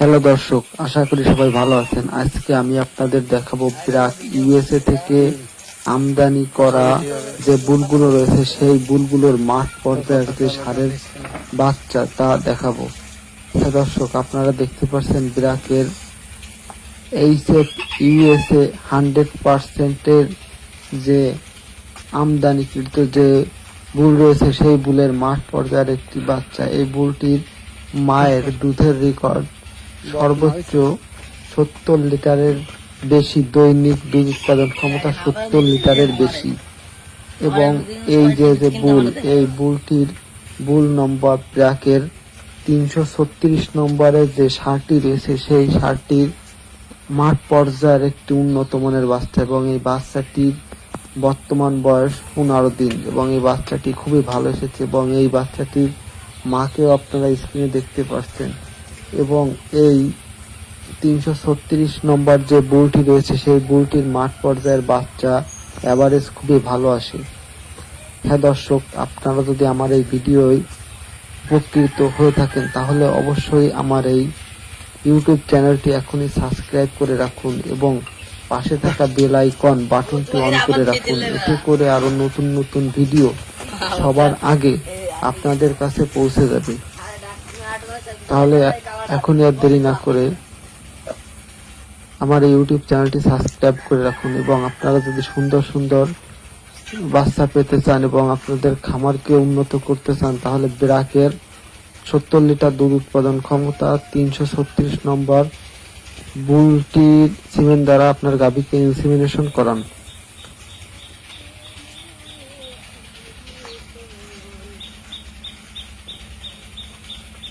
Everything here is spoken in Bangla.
হ্যালো দর্শক, আশা করি সবাই ভালো আছেন। আজকে আমি আপনাদের দেখাবো ব্রাক ইউএসএ থেকে আমদানি করা যে বুলগুলো রয়েছে, সেই বুলগুলোর মাঠ পর্যায়ের যে সারের বাচ্চা তা দেখাবো। হ্যাঁ দর্শক, আপনারা দেখতে পাচ্ছেন ব্রাকের এইচএফ ইউএসএ হান্ড্রেড পার্সেন্টের যে আমদানিকৃত যে বুল রয়েছে, সেই বুলের মাঠ পর্যায়ের একটি বাচ্চা। এই বুলটির মায়ের দুধের রেকর্ড সর্বোচ্চ সত্তর লিটারের বেশি দৈনিক দুধ উৎপাদন ক্ষমতা সত্তর লিটারের বেশি। এবং এই যে যে বুল, এই বুলটির বুল নম্বর ব্র্যাকের তিনশো ছত্রিশ নম্বরের যে সারটি রয়েছে, সেই সারটির মাঠ পর্যায়ের একটি উন্নত মানের বাচ্চা। এবং এই বাচ্চাটির বর্তমান বয়স পনেরো দিন। এবং এই বাচ্চাটি খুবই ভালো এসেছে। এবং এই বাচ্চাটির মাকেও আপনারা স্ক্রিনে দেখতে পাচ্ছেন। এবং এই তিনশো ছত্রিশ নম্বর যে বুলটি রয়েছে, সেই বুলটির মাঠ পর্যায়ের বাচ্চা অ্যাভারেজ খুবই ভালো আসে। হ্যাঁ দর্শক, আপনারা যদি আমার এই ভিডিওয় উপকৃত হয়ে থাকেন, তাহলে অবশ্যই আমার এই ইউটিউব চ্যানেলটি এখনই সাবস্ক্রাইব করে রাখুন এবং পাশে থাকা বেল আইকন বাটনটি অন করে রাখুন। এতে করে আরও নতুন নতুন ভিডিও সবার আগে আপনাদের কাছে পৌঁছে যাবে। তাহলে এখনই আর দেরি না করে আমার এই ইউটিউব চ্যানেলটি সাবস্ক্রাইব করে রাখুন এবং আপনারা যদি সুন্দর সুন্দর বাচ্চা পেতে চান এবং আপনাদের খামারকে উন্নত করতে চান, তাহলে ব্রাকের সত্তর লিটার দুধ উৎপাদন ক্ষমতা তিনশো ছত্রিশ নম্বর বুলটির সিমেন্ট দ্বারা আপনার গাভীকে ইনসিমিনেশন করান।